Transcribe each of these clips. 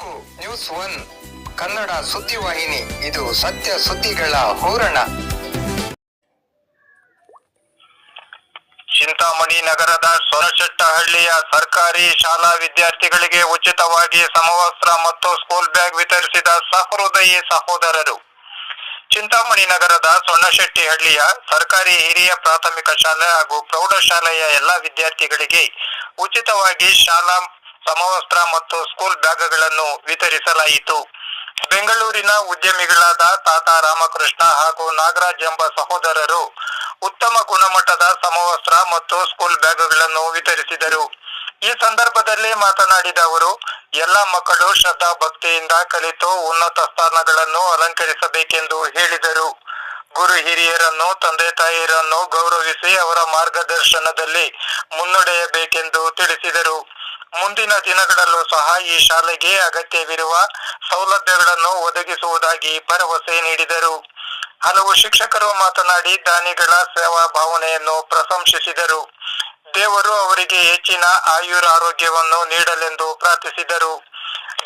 ಬೆಳಕು news one Kannada ಸುದ್ದಿವಾಹಿನಿ ಇದು ಸತ್ಯ ಸುದ್ದಿಗಳ ಹೂರಣ. ಚಿಂತಾಮಣಿ ನಗರದ ಸೊರಶೆಟ್ಟಹಳ್ಳಿಯ ಸರ್ಕಾರಿ ಶಾಲಾ ವಿದ್ಯಾರ್ಥಿಗಳಿಗೆ ಉಚಿತವಾಗಿ ಸಮವಸ್ತ್ರ ಮತ್ತು ಸ್ಕೂಲ್ ಬ್ಯಾಗ್ ವಿತರಿಸಿದ ಸಹೃದಯಿ ಸಹೋದರರು. ಚಿಂತಾಮಣಿ ನಗರದ ಸೊಣ್ಣಶೆಟ್ಟಿಹಳ್ಳಿಯ ಸರ್ಕಾರಿ ಹಿರಿಯ ಪ್ರಾಥಮಿಕ ಶಾಲೆ ಹಾಗೂ ಪ್ರೌಢಶಾಲೆಯ ಎಲ್ಲಾ ವಿದ್ಯಾರ್ಥಿಗಳಿಗೆ ಉಚಿತವಾಗಿ ಶಾಲಾ ಸಮವಸ್ತ್ರ ಮತ್ತು ಸ್ಕೂಲ್ ಬ್ಯಾಗ್ಗಳನ್ನು ವಿತರಿಸಲಾಯಿತು. ಬೆಂಗಳೂರಿನ ಉದ್ಯಮಿಗಳಾದ ತಾತ ರಾಮಕೃಷ್ಣ ಹಾಗೂ ನಾಗರಾಜ್ ಎಂಬ ಸಹೋದರರು ಉತ್ತಮ ಗುಣಮಟ್ಟದ ಸಮವಸ್ತ್ರ ಮತ್ತು ಸ್ಕೂಲ್ ಬ್ಯಾಗ್ಗಳನ್ನು ವಿತರಿಸಿದರು. ಈ ಸಂದರ್ಭದಲ್ಲಿ ಮಾತನಾಡಿದ ಅವರು, ಎಲ್ಲ ಮಕ್ಕಳು ಶ್ರದ್ಧಾ ಭಕ್ತಿಯಿಂದ ಕಲಿತು ಉನ್ನತ ಸ್ಥಾನಗಳನ್ನು ಅಲಂಕರಿಸಬೇಕೆಂದು ಹೇಳಿದರು. ಗುರು ಹಿರಿಯರನ್ನು, ತಂದೆ ತಾಯಿಯರನ್ನು ಗೌರವಿಸಿ ಅವರ ಮಾರ್ಗದರ್ಶನದಲ್ಲಿ ಮುನ್ನಡೆಯಬೇಕೆಂದು ತಿಳಿಸಿದರು. ಮುಂದಿನ ದಿನಗಳಲ್ಲೂ ಸಹ ಈ ಶಾಲೆಗೆ ಅಗತ್ಯವಿರುವ ಸೌಲಭ್ಯಗಳನ್ನು ಒದಗಿಸುವುದಾಗಿ ಭರವಸೆ ನೀಡಿದರು. ಹಲವು ಶಿಕ್ಷಕರು ಮಾತನಾಡಿ ದಾನಿಗಳ ಸೇವಾ ಭಾವನೆಯನ್ನು ಪ್ರಶಂಸಿಸಿದರು. ದೇವರು ಅವರಿಗೆ ಹೆಚ್ಚಿನ ಆಯುರಾರೋಗ್ಯವನ್ನು ನೀಡಲೆಂದು ಪ್ರಾರ್ಥಿಸಿದರು.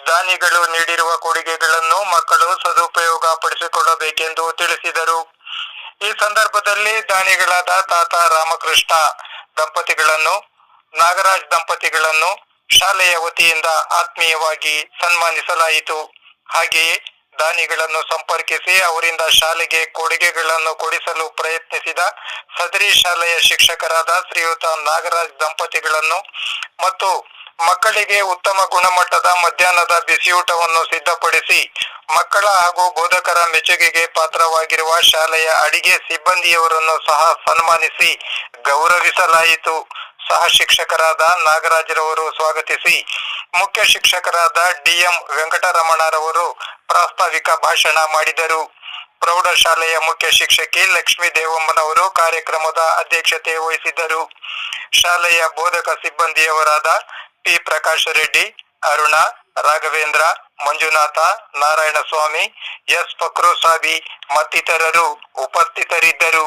ದಾನಿಗಳು ನೀಡಿರುವ ಕೊಡುಗೆಗಳನ್ನು ಮಕ್ಕಳು ಸದುಪಯೋಗ ಪಡಿಸಿಕೊಳ್ಳಬೇಕೆಂದು ತಿಳಿಸಿದರು. ಈ ಸಂದರ್ಭದಲ್ಲಿ ದಾನಿಗಳಾದ ತಾತ ರಾಮಕೃಷ್ಣ ದಂಪತಿಗಳನ್ನು, ನಾಗರಾಜ್ ದಂಪತಿಗಳನ್ನು ಶಾಲೆಯ ವತಿಯಿಂದ ಆತ್ಮೀಯವಾಗಿ ಸನ್ಮಾನಿಸಲಾಯಿತು. ಹಾಗೆಯೇ ದಾನಿಗಳನ್ನು ಸಂಪರ್ಕಿಸಿ ಅವರಿಂದ ಶಾಲೆಗೆ ಕೊಡುಗೆಗಳನ್ನು ಕೊಡಿಸಲು ಪ್ರಯತ್ನಿಸಿದ ಸದರಿ ಶಾಲೆಯ ಶಿಕ್ಷಕರಾದ ಶ್ರೀಯುತ ನಾಗರಾಜ್ ದಂಪತಿಗಳನ್ನು ಮತ್ತು ಮಕ್ಕಳಿಗೆ ಉತ್ತಮ ಗುಣಮಟ್ಟದ ಮಧ್ಯಾಹ್ನದ ಬಿಸಿಯೂಟವನ್ನು ಸಿದ್ಧಪಡಿಸಿ ಮಕ್ಕಳ ಹಾಗೂ ಬೋಧಕರ ಮೆಚ್ಚುಗೆಗೆ ಪಾತ್ರವಾಗಿರುವ ಶಾಲೆಯ ಅಡಿಗೆ ಸಿಬ್ಬಂದಿಯವರನ್ನು ಸಹ ಸನ್ಮಾನಿಸಿ ಗೌರವಿಸಲಾಯಿತು. ಸಹ ಶಿಕ್ಷಕರಾದ ನಾಗರಾಜರವರು ಸ್ವಾಗತಿಸಿ. ಮುಖ್ಯ ಶಿಕ್ಷಕರಾದ ಡಿಎಂ ವೆಂಕಟರಮಣರವರು ಪ್ರಾಸ್ತಾವಿಕ ಭಾಷಣ ಮಾಡಿದರು. ಪ್ರೌಢಶಾಲೆಯ ಮುಖ್ಯ ಶಿಕ್ಷಕಿ ಲಕ್ಷ್ಮೀ ದೇವಮ್ಮನವರು ಕಾರ್ಯಕ್ರಮದ ಅಧ್ಯಕ್ಷತೆ ವಹಿಸಿದ್ದರು. ಶಾಲೆಯ ಬೋಧಕ ಸಿಬ್ಬಂದಿಯವರಾದ ಪಿ ಪ್ರಕಾಶ್ ರೆಡ್ಡಿ, ಅರುಣ, ರಾಘವೇಂದ್ರ, ಮಂಜುನಾಥ, ನಾರಾಯಣಸ್ವಾಮಿ, ಎಸ್ ಫಕ್ರೋಸಾಬಿ ಮತ್ತಿತರರು ಉಪಸ್ಥಿತರಿದ್ದರು.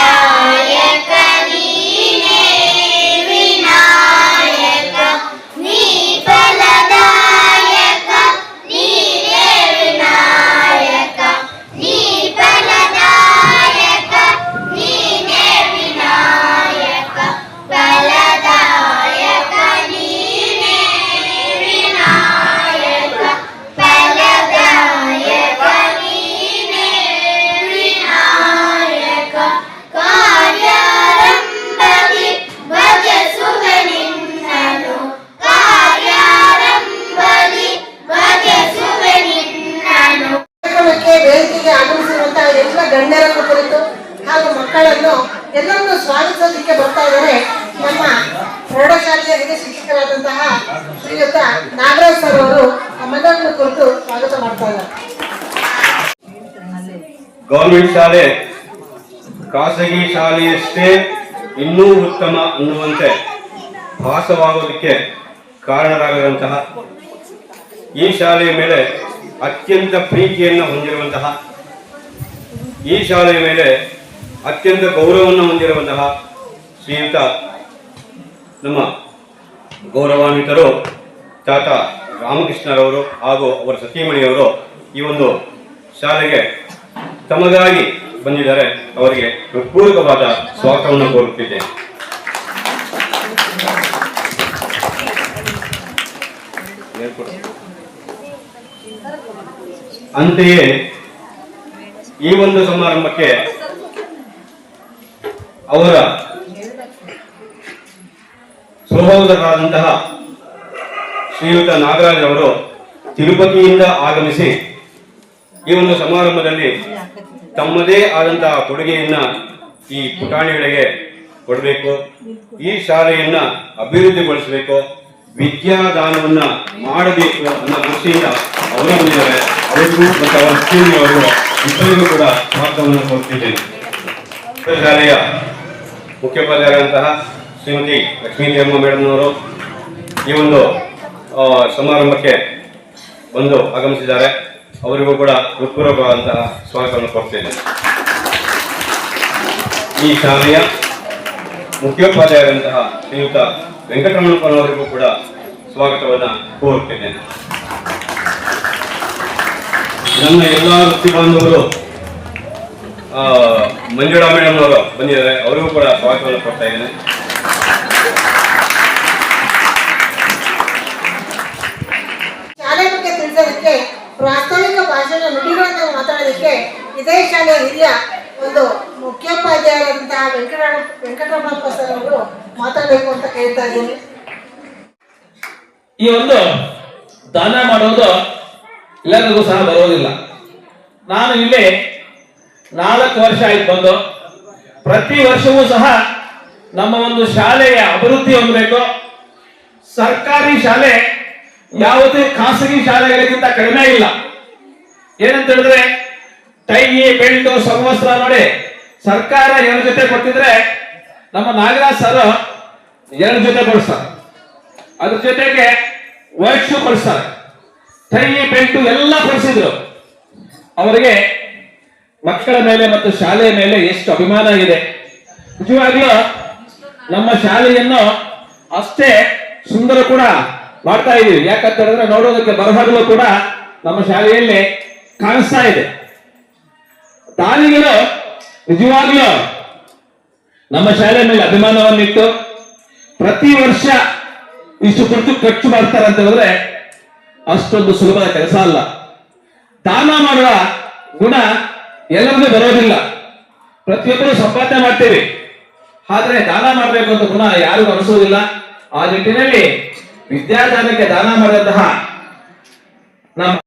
ಶಿಕ್ಷಕರಾದಂತಹ ಶ್ರೀಯುತ ನಾಗರಾಜ್ ಸರ್ ಅವರು ಕುರಿತು ಸ್ವಾಗತ ಮಾಡ್ತಾ ಇದ್ದಾರೆ. ಗೌರ್ಮೆಂಟ್ ಶಾಲೆ, ಖಾಸಗಿ ಶಾಲೆಯಷ್ಟೇ ಇನ್ನೂ ಉತ್ತಮ ಅನ್ನುವಂತೆ ಭಾಸವಾಗೋದಕ್ಕೆ ಕಾರಣರಾಗದಂತಹ ಈ ಶಾಲೆಯ ಮೇಲೆ ಅತ್ಯಂತ ಪ್ರೀತಿಯನ್ನು ಹೊಂದಿರುವಂತಹ, ಈ ಶಾಲೆಯ ಮೇಲೆ ಅತ್ಯಂತ ಗೌರವವನ್ನು ಹೊಂದಿರುವಂತಹ ಶ್ರೀಯುತ ನಮ್ಮ ಗೌರವಾನ್ವಿತರು ತಾತ ರಾಮಕೃಷ್ಣರವರು ಹಾಗೂ ಅವರ ಸತೀಮಣಿಯವರು ಈ ಒಂದು ಶಾಲೆಗೆ ತಮಗಾಗಿ ಬಂದಿದ್ದಾರೆ. ಅವರಿಗೆ ಪೂರಕವಾದ ಸ್ವಾಗತವನ್ನು ಕೋರುತ್ತಿದ್ದೇನೆ. ಅಂತೆಯೇ ಈ ಒಂದು ಸಮಾರಂಭಕ್ಕೆ ಅವರ ಸಹೋದರರಾದಂತಹ ಶ್ರೀಯುತ ನಾಗರಾಜ್ ಅವರು ತಿರುಪತಿಯಿಂದ ಆಗಮಿಸಿ ಈ ಒಂದು ಸಮಾರಂಭದಲ್ಲಿ ತಮ್ಮದೇ ಆದಂತಹ ಕೊಡುಗೆಯನ್ನ ಈ ಪುಟಾಣಿಗಳಿಗೆ ಕೊಡಬೇಕು. ಈ ಶಾಲೆಯನ್ನ ಅಭಿವೃದ್ಧಿಗೊಳಿಸಬೇಕು. ವಿದ್ಯಾದಾನವನ್ನ ಮಾಡಬೇಕು ಅನ್ನೋ ದೃಷ್ಟಿಯಿಂದ ಅವರು ಬಂದಿದ್ದಾರೆ. ಅವರಿಗೂ ಮತ್ತು ಅವರ ಸ್ಕೂಲಿನವರು ಇಬ್ಬರಿಗೂ ಕೂಡ ಸ್ವಾಗತವನ್ನು ಕೊಡ್ತಿದ್ದೇನೆ. ಶಾಲೆಯ ಮುಖ್ಯೋಪಾಧ್ಯಾಯರಾದಂತಹ ಶ್ರೀಮತಿ ಲಕ್ಷ್ಮೀ ದೇವಮ್ಮ ಮೇಡಮ್ನವರು ಈ ಒಂದು ಸಮಾರಂಭಕ್ಕೆ ಬಂದು ಆಗಮಿಸಿದ್ದಾರೆ. ಅವರಿಗೂ ಕೂಡ ಹೃತ್ಪೂರ್ವಕವಾದಂತಹ ಸ್ವಾಗತವನ್ನು ಕೊಡ್ತೇನೆ ಈ ಶಾಲೆಯ ಮುಖ್ಯೋಪಾಧ್ಯಾಯರಂತಹ ಶ್ರೀಯುತ ವೆಂಕಟರಮಣಪ್ಪನವರಿಗೂ ಕೂಡ ಸ್ವಾಗತವನ್ನು ಕೋರುತ್ತೇನೆ ನನ್ನ ಎಲ್ಲ ವೃತ್ತಿ ಬಾಂಧವರು ಮಂಜುಳಾ ಮೇಡಮ್ ಅವರು ಬಂದಿದ್ದಾರೆ. ಅವರಿಗೂ ಕೂಡ ಸ್ವಾಗತವನ್ನು ಕೊಡ್ತಾ ಇದ್ದೇನೆ. ಪ್ರಾಸ್ತಾವಿಕ ಭಾಷೆಯ ನುಡಿಗಳನ್ನು ಮಾತಾಡೋದಕ್ಕೆ ಇದೇ ಶಾಲೆಯ ಹಿರಿಯ ಒಂದು ಮುಖ್ಯೋಪಾಧ್ಯಾಯರಾದಂತಹ ವೆಂಕಟರಾಮ ವೆಂಕಟರಮಣಪ್ಪ ಸರ್ ಅವರು ಮಾತಾಡಬೇಕು ಅಂತ ಕೇಳ್ತಾ ಇದ್ದೀನಿ. ಈ ಒಂದು ದಾನ ಮಾಡೋದು ಎಲ್ಲರಿಗೂ ಸಹ ಬರೋದಿಲ್ಲ. ನಾನು ಇಲ್ಲಿ ನಾಲ್ಕು ವರ್ಷ ಆಯ್ತು ಬಂದು, ಪ್ರತಿ ವರ್ಷವೂ ಸಹ ನಮ್ಮ ಒಂದು ಶಾಲೆಯ ಅಭಿವೃದ್ಧಿ ಹೊಂದಬೇಕು. ಸರ್ಕಾರಿ ಶಾಲೆ ಯಾವುದೇ ಖಾಸಗಿ ಶಾಲೆಗಳಿಗಿಂತ ಕಡಿಮೆ ಇಲ್ಲ. ಏನಂತ ಹೇಳಿದ್ರೆ ಟೈ ಬೆಲ್ಟ್ ಸಮವಸ್ತ್ರ ನೋಡಿ, ಸರ್ಕಾರ ಎರಡು ಜೊತೆ ಕೊಟ್ಟಿದ್ರೆ ನಮ್ಮ ನಾಗರಾಜ್ ಸರ್ ಎರಡು ಜೊತೆ ಕೊಡಿಸ್ತಾರೆ. ಅದ್ರ ಜೊತೆಗೆ ವೈಟ್ ಶೂ ಕೊಡಿಸ್ತಾರೆ. ಟೈ ಬೆಲ್ಟ್ ಎಲ್ಲ ಕೊಡಿಸಿದ್ರು. ಅವರಿಗೆ ಮಕ್ಕಳ ಮೇಲೆ ಮತ್ತು ಶಾಲೆಯ ಮೇಲೆ ಎಷ್ಟು ಅಭಿಮಾನ ಇದೆ. ನಿಜವಾಗ್ಲೂ ನಮ್ಮ ಶಾಲೆಯನ್ನು ಅಷ್ಟೇ ಸುಂದರ ಕೂಡ ಮಾಡ್ತಾ ಇದೀವಿ ಯಾಕಂತ ಹೇಳಿದ್ರೆ ನೋಡೋದಕ್ಕೆ ಬರಹಗಳು ಕೂಡ ನಮ್ಮ ಶಾಲೆಯಲ್ಲಿ ಕಾಣಿಸ್ತಾ ಇದೆ. ತಾಲಿಗಳು ನಿಜವಾಗ್ಲೂ ನಮ್ಮ ಶಾಲೆ ಮೇಲೆ ಅಭಿಮಾನವನ್ನಿಟ್ಟು ಪ್ರತಿ ವರ್ಷ ಇಷ್ಟು ಖರ್ಚು ಖರ್ಚು ಮಾಡ್ತಾರೆ ಅಂತ ಹೇಳಿದ್ರೆ ಅಷ್ಟೊಂದು ಸುಲಭದ ಕೆಲಸ ಅಲ್ಲ. ದಾನ ಮಾಡುವ ಗುಣ ಎಲ್ಲರಿಗೂ ಬರೋದಿಲ್ಲ. ಪ್ರತಿಯೊಬ್ಬರು ಸಂಪಾದನೆ ಮಾಡ್ತೀವಿ. ಆದ್ರೆ ದಾನ ಮಾಡಬೇಕು ಅಂತ ಗುಣ ಯಾರಿಗೂ ಅನಿಸೋದಿಲ್ಲ. ಆ ನಿಟ್ಟಿನಲ್ಲಿ ವಿದ್ಯಾದಾನಕ್ಕೆ ದಾನ ಮಾಡಿದಂತಹ ನಮ್ಮ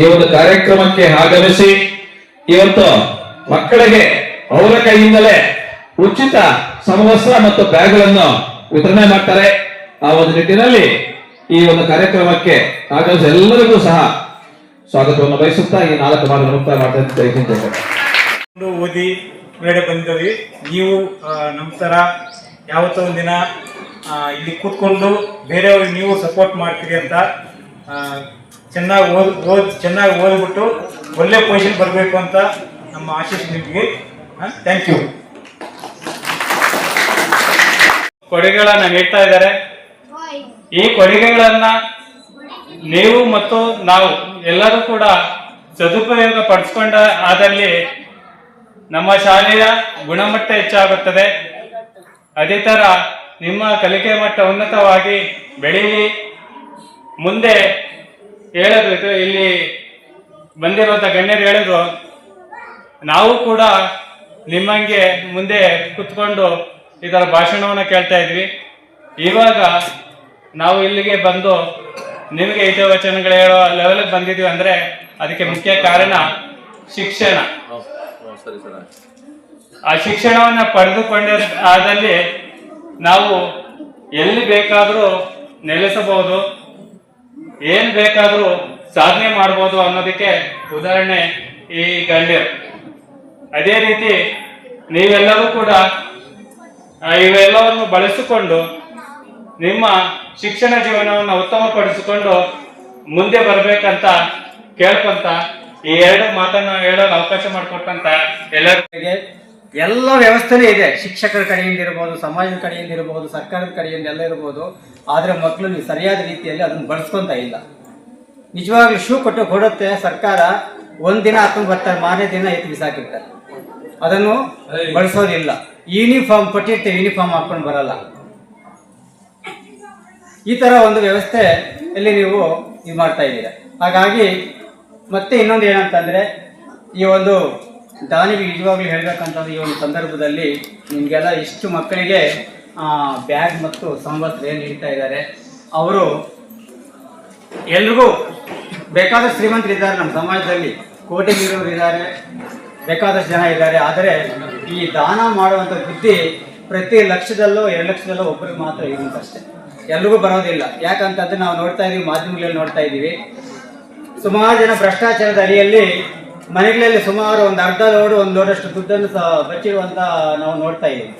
ಈ ಒಂದು ಕಾರ್ಯಕ್ರಮಕ್ಕೆ ಆಗಮಿಸಿ ಇವತ್ತು ಮಕ್ಕಳಿಗೆ ಅವರ ಕೈಯಿಂದಲೇ ಉಚಿತ ಸಮವಸ್ತ್ರ ಮತ್ತು ಬ್ಯಾಗ್ಗಳನ್ನು ವಿತರಣೆ ಮಾಡ್ತಾರೆ. ಆ ಒಂದು ನಿಟ್ಟಿನಲ್ಲಿ ಈ ಒಂದು ಕಾರ್ಯಕ್ರಮಕ್ಕೆ ಆಗಮಿಸಿ ಎಲ್ಲರಿಗೂ ಸಹ ಸ್ವಾಗತವನ್ನು ಬಯಸುತ್ತಾ ಈ ನಾಲ್ಕು ಮಾತು ಮುಕ್ತಾಯ ಮಾಡ್ತಾ ಓದಿ ಹೊರಗಡೆ ಬಂದಿದ್ದೀವಿ. ನೀವು ನಮ್ಮ ಥರ ಯಾವತ್ತೋ ಒಂದಿನ ಇಲ್ಲಿ ಕೂತ್ಕೊಂಡು ಬೇರೆಯವ್ರಿಗೆ ನೀವು ಸಪೋರ್ಟ್ ಮಾಡ್ತೀರಿ ಅಂತ ಚೆನ್ನಾಗಿ ಓದ್ ಓದ್, ಚೆನ್ನಾಗಿ ಓದ್ಬಿಟ್ಟು ಒಳ್ಳೆ ಪೊಸಿಷನ್ ಬರಬೇಕು ಅಂತ ನಮ್ಮ ಆಶೀಸ್ ನಿಮಗೆ. ಥ್ಯಾಂಕ್ ಯು ಕೊಡುಗೆಗಳನ್ನು ನೀಡ್ತಾ ಇದ್ದಾರೆ. ಈ ಕೊಡುಗೆಗಳನ್ನು ನೀವು ಮತ್ತು ನಾವು ಎಲ್ಲರೂ ಕೂಡ ಸದುಪಯೋಗ ಪಡಿಸ್ಕೊಂಡ ಆದಲ್ಲಿ ನಮ್ಮ ಶಾಲೆಯ ಗುಣಮಟ್ಟ ಹೆಚ್ಚಾಗುತ್ತದೆ. ಅದೇ ತರ ನಿಮ್ಮ ಕಲಿಕೆ ಮಟ್ಟ ಉನ್ನತವಾಗಿ ಬೆಳೀಲಿ. ಮುಂದೆ ಹೇಳಿದ್ರು ಇಲ್ಲಿ ಬಂದಿರುವಂತ ಗಣ್ಯರು ಹೇಳಿದ್ರು ನಾವು ಕೂಡ ನಿಮ್ಮಂಗೆ ಮುಂದೆ ಕುತ್ಕೊಂಡು ಇದರ ಭಾಷಣವನ್ನು ಕೇಳ್ತಾ ಇದ್ವಿ. ಇವಾಗ ನಾವು ಇಲ್ಲಿಗೆ ಬಂದು ನಿಮಗೆ ಹಿತವಚನಗಳು ಹೇಳೋ ಲೆವೆಲ್ಗೆ ಬಂದಿದ್ವಿ ಅಂದ್ರೆ ಅದಕ್ಕೆ ಮುಖ್ಯ ಕಾರಣ ಶಿಕ್ಷಣ. ಆ ಶಿಕ್ಷಣವನ್ನ ಪಡೆದುಕೊಂಡ ಆದಲ್ಲಿ ನಾವು ಎಲ್ಲಿ ಬೇಕಾದರೂ ನೆಲೆಸಬಹುದು, ಏನು ಬೇಕಾದರೂ ಸಾಧನೆ ಮಾಡ್ಬೋದು ಅನ್ನೋದಕ್ಕೆ ಉದಾಹರಣೆ ಈ ಗಣ್ಯರು. ಅದೇ ರೀತಿ ನೀವೆಲ್ಲರೂ ಕೂಡ ಇವೆಲ್ಲವನ್ನು ಬಳಸಿಕೊಂಡು ನಿಮ್ಮ ಶಿಕ್ಷಣ ಜೀವನವನ್ನು ಉತ್ತಮಪಡಿಸಿಕೊಂಡು ಮುಂದೆ ಬರಬೇಕಂತ ಕೇಳ್ಕೊಂತ ಈ ಎರಡು ಮಾತನ್ನು ಹೇಳಲು ಅವಕಾಶ ಮಾಡಿಕೊಟ್ಟಂತ ಎಲ್ಲರಿಗೂ ಎಲ್ಲ ವ್ಯವಸ್ಥೆನೇ ಇದೆ. ಶಿಕ್ಷಕರ ಕಡೆಯಿಂದ ಇರಬಹುದು ಸಮಾಜದ ಕಡೆಯಿಂದ ಇರಬಹುದು ಸರ್ಕಾರದ ಕಡೆಯಿಂದ ಎಲ್ಲ ಇರಬಹುದು ಆದರೆ ಮಕ್ಕಳು ನೀವು ಸರಿಯಾದ ರೀತಿಯಲ್ಲಿ ಅದನ್ನು ಬಳಸ್ಕೊಂತ ಇಲ್ಲ. ನಿಜವಾಗ್ಲೂ ಶೂ ಕೊಟ್ಟು ಕೊಡುತ್ತೆ ಸರ್ಕಾರ ಒಂದಿನ ಹಾಕೊಂಡು ಬರ್ತಾರೆ ಮಾರನೇ ದಿನ ಎತ್ತಿ ಬಿಸಾಕಿರ್ತಾರೆ ಅದನ್ನು ಬಳಸೋದಿಲ್ಲ. ಯೂನಿಫಾರ್ಮ್ ಕೊಟ್ಟಿರ್ತೇವೆ ಯೂನಿಫಾರ್ಮ್ ಹಾಕೊಂಡು ಬರಲ್ಲ. ಈ ತರ ಒಂದು ವ್ಯವಸ್ಥೆ ಇಲ್ಲಿ ನೀವು ಇದು ಮಾಡ್ತಾ ಇದ್ದೀರಾ. ಹಾಗಾಗಿ ಮತ್ತೆ ಇನ್ನೊಂದು ಏನಂತಂದ್ರೆ ಈ ಒಂದು ದಾನಿಗೆ ನಿಜವಾಗ್ಲೂ ಹೇಳ್ಬೇಕಂತಂದ್ರೆ ಈ ಒಂದು ಸಂದರ್ಭದಲ್ಲಿ ನಿಮಗೆಲ್ಲ ಇಷ್ಟು ಮಕ್ಕಳಿಗೆ ಬ್ಯಾಗ್ ಮತ್ತು ಸಂವತ್ಸರ ಏನು ನೀಡ್ತಾ ಇದ್ದಾರೆ. ಅವರು ಎಲ್ರಿಗೂ ಬೇಕಾದ ಶ್ರೀಮಂತರಿದ್ದಾರೆ ನಮ್ಮ ಸಮಾಜದಲ್ಲಿ. ಕೋಟಿ ಇದ್ದಾರೆ, ಬೇಕಾದಷ್ಟು ಜನ ಇದ್ದಾರೆ. ಆದರೆ ಈ ದಾನ ಮಾಡುವಂಥ ಬುದ್ಧಿ ಪ್ರತಿ ಲಕ್ಷದಲ್ಲೋ, ಎರಡು ಲಕ್ಷದಲ್ಲೋ ಒಬ್ಬರಿಗೆ ಮಾತ್ರ ಇರುವಂತಷ್ಟೇ ಎಲ್ರಿಗೂ ಬರೋದಿಲ್ಲ. ಯಾಕಂತಂದ್ರೆ ನಾವು ನೋಡ್ತಾ ಇದೀವಿ, ಮಾಧ್ಯಮಗಳಲ್ಲಿ ನೋಡ್ತಾ ಇದ್ದೀವಿ ಸುಮಾರು ಜನ ಭ್ರಷ್ಟಾಚಾರದ ಅಡಿಯಲ್ಲಿ ಮನೆಗಳಲ್ಲಿ ಸುಮಾರು ಒಂದು ಅರ್ಧ ಲೋಡು, ಒಂದು ಲೋಡಷ್ಟು ದುಡ್ಡನ್ನು ಸಹ ಬಚ್ಚಿರುವಂತ ನಾವು ನೋಡ್ತಾ ಇದ್ದೀವಿ.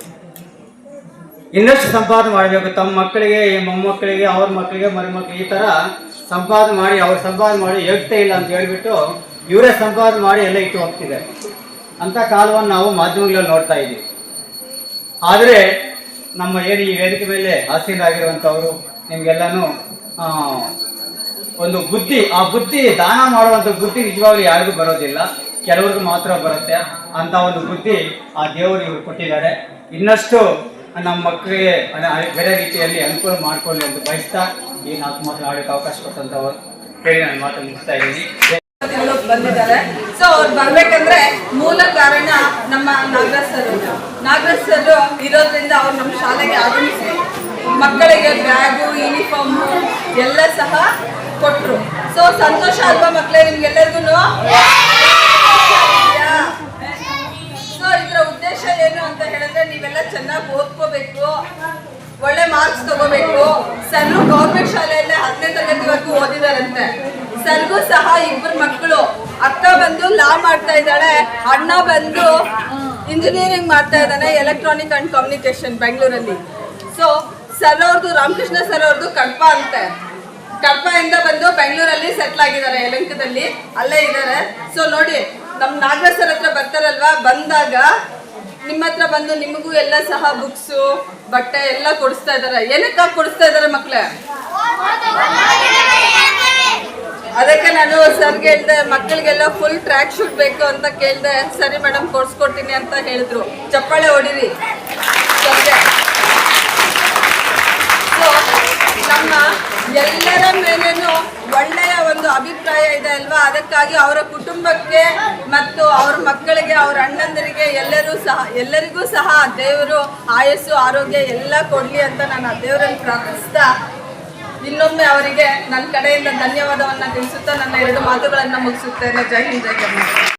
ಇನ್ನಷ್ಟು ಸಂಪಾದನೆ ಮಾಡಬೇಕು. ತಮ್ಮ ಮಕ್ಕಳಿಗೆ ಈ ಮೊಮ್ಮಕ್ಕಳಿಗೆ, ಅವ್ರ ಮಕ್ಕಳಿಗೆ ಮರಿಮಕ್ಕಳಿಗೆ ಈ ತರ ಸಂಪಾದನೆ ಮಾಡಿ, ಅವ್ರ ಸಂಪಾದನೆ ಮಾಡಿ ಹೇಳ್ತಾ ಇಲ್ಲ ಅಂತ ಹೇಳಿಬಿಟ್ಟು ಇವರೇ ಸಂಪಾದನೆ ಮಾಡಿ ಎಲ್ಲ ಇಟ್ಟು ಹೋಗ್ತಿದೆ ಅಂತ ಕಾಲವನ್ನು ನಾವು ಮಾಧ್ಯಮಗಳಲ್ಲಿ ನೋಡ್ತಾ ಇದ್ದೀವಿ. ಆದರೆ ನಮ್ಮ ಏನು ಈ ವೇದಿಕೆ ಮೇಲೆ ಆಸೀನರಾಗಿರುವಂಥವರು ನಿಮಗೆಲ್ಲನೂ ಒಂದು ಬುದ್ಧಿ, ಆ ಬುದ್ಧಿ ದಾನ ಮಾಡುವಂಥ ಬುದ್ಧಿ ನಿಜವಾಗ್ಲೂ ಯಾರಿಗೂ ಬರೋದಿಲ್ಲ. ಕೆಲವ್ರಿಗೆ ಮಾತ್ರ ಬರುತ್ತೆ. ಅಂತ ಒಂದು ಬುದ್ಧಿ ಆ ದೇವರು ಇವರು ಕೊಟ್ಟಿದ್ದಾರೆ. ಇನ್ನಷ್ಟು ನಮ್ಮ ಮಕ್ಕಳಿಗೆ ಬೇರೆ ರೀತಿಯಲ್ಲಿ ಅನುಕೂಲ ಮಾಡ್ಕೊಳ್ಳಿ ಅಂತ ಬಯಸ್ತಾ ಈ ನಾಲ್ಕು ಮಾತು ಆಡೋಕ್ಕೆ ಅವಕಾಶ ಕೊಟ್ಟಂತವ್ರು ಹೇಳಿ ನಾನು ಮಾತು ಮುಗಿಸ್ತಾ ಇದ್ದೀನಿ. ಬಂದಿದ್ದಾರೆ. ಸೊ ಅವ್ರು ಬರ್ಬೇಕಂದ್ರೆ ಮೂಲ ಕಾರಣ ನಮ್ಮ ನಾಗರಾಜ್ ಸರ್ ನಾಗರಾಜ್ ಸರ್ ಇರೋದ್ರಿಂದ ಅವ್ರು ನಮ್ಮ ಶಾಲೆಗೆ ಆಗಮಿಸಿ ಮಕ್ಕಳಿಗೆ ಬ್ಯಾಗು ಯೂನಿಫಾರ್ಮು ಎಲ್ಲ ಸಹ ಕೊಟ್ಟರು ಸೊ ಸಂತೋಷ ಅಲ್ವಾ ಮಕ್ಕಳೇ ನಿಮ್ಗೆಲ್ಲರಿಗೂ ಸೊ ಇದರ ಉದ್ದೇಶ ಏನು ಅಂತ ಹೇಳಿದ್ರೆ ನೀವೆಲ್ಲ ಚೆನ್ನಾಗಿ ಓದ್ಕೋಬೇಕು. ಒಳ್ಳೆ ಮಾರ್ಕ್ಸ್ ತಗೋಬೇಕು. ಸರ್ ಗೌರ್ಮೆಂಟ್ ಶಾಲೆಯಲ್ಲೇ ಹತ್ತನೇ ತರಗತಿವರೆಗೂ ಓದಿದಾರಂತೆ. ಸರ್ಗೂ ಸಹ ಇಬ್ಬರು ಮಕ್ಕಳು. ಅಕ್ಕ ಬಂದು ಲಾ ಮಾಡ್ತಾ ಇದ್ದಾಳೆ, ಅಣ್ಣ ಬಂದು ಇಂಜಿನಿಯರಿಂಗ್ ಮಾಡ್ತಾ ಇದ್ದಾನೆ ಎಲೆಕ್ಟ್ರಾನಿಕ್ ಅಂಡ್ ಕಮ್ಯುನಿಕೇಶನ್ ಬೆಂಗಳೂರಲ್ಲಿ ಸೊ ಸರ್ ಅವ್ರದ್ದು ರಾಮಕೃಷ್ಣ ಸರ್ ಅವ್ರದ್ದು ಕಡ್ಪ ಅಂತೆ. ಇಂದ ಬಂದು ಬೆಂಗಳೂರಲ್ಲಿ ಸೆಟ್ಲ್ ಆಗಿದ್ದಾರೆ, ಯಲಂಕದಲ್ಲಿ. ಅಲ್ಲೇ ಇದ್ದಾರೆ. ಸೊ ನೋಡಿ ನಮ್ಮ ನಾಗರಾಜ್ ಸರ್ ಹತ್ರ ಬರ್ತಾರಲ್ವಾ? ಬಂದಾಗ ನಿಮ್ಮ ಹತ್ರ ಬಂದು ನಿಮಗೂ ಎಲ್ಲ ಸಹ ಬುಕ್ಸು ಬಟ್ಟೆ ಎಲ್ಲ ಕೊಡಿಸ್ತಾ ಇದ್ದಾರೆ. ಏನಕ್ಕೆ ಕೊಡಿಸ್ತಾ ಇದ್ದಾರೆ ಮಕ್ಳೆ? ಅದಕ್ಕೆ ನಾನು ಸರ್ಗೆ ಹೇಳ್ದೆ, ಮಕ್ಕಳಿಗೆಲ್ಲ ಫುಲ್ ಟ್ರ್ಯಾಕ್ ಶೂಟ್ ಬೇಕು ಅಂತ ಕೇಳಿದೆ, ಸರಿ ಮೇಡಮ್ ಕೊಡ್ಸ್ಕೊಡ್ತೀನಿ ಅಂತ ಹೇಳಿದ್ರು. ಚಪ್ಪಾಳೆ ಹೊಡಿರಿ ಸರ್ಗೆ ಸೊ ನಮ್ಮ ಎಲ್ಲರ ಮೇಲೇನು ಒಳ್ಳೆಯ ಒಂದು ಅಭಿಪ್ರಾಯ ಇದೆ ಅಲ್ವಾ? ಅದಕ್ಕಾಗಿ ಅವರ ಕುಟುಂಬಕ್ಕೆ ಮತ್ತು ಅವ್ರ ಮಕ್ಕಳಿಗೆ, ಅವ್ರ ಅಣ್ಣಂದರಿಗೆ ಎಲ್ಲರೂ ಸಹ, ಎಲ್ಲರಿಗೂ ಸಹ ದೇವರು ಆಯಸ್ಸು, ಆರೋಗ್ಯ ಎಲ್ಲ ಕೊಡಲಿ ಅಂತ ನಾನು ಆ ದೇವರನ್ನು ಪ್ರಾರ್ಥಿಸ್ತಾ ಇನ್ನೊಮ್ಮೆ ಅವರಿಗೆ ನನ್ನ ಕಡೆಯಿಂದ ಧನ್ಯವಾದವನ್ನು ತಿಳಿಸುತ್ತಾ ನನ್ನ ಎರಡು ಮಾತುಗಳನ್ನು ಮುಗಿಸುತ್ತೇನೆ. ಜೈ ಹಿಂದ್, ಜೈ ಕರ್ನಾಟಕ.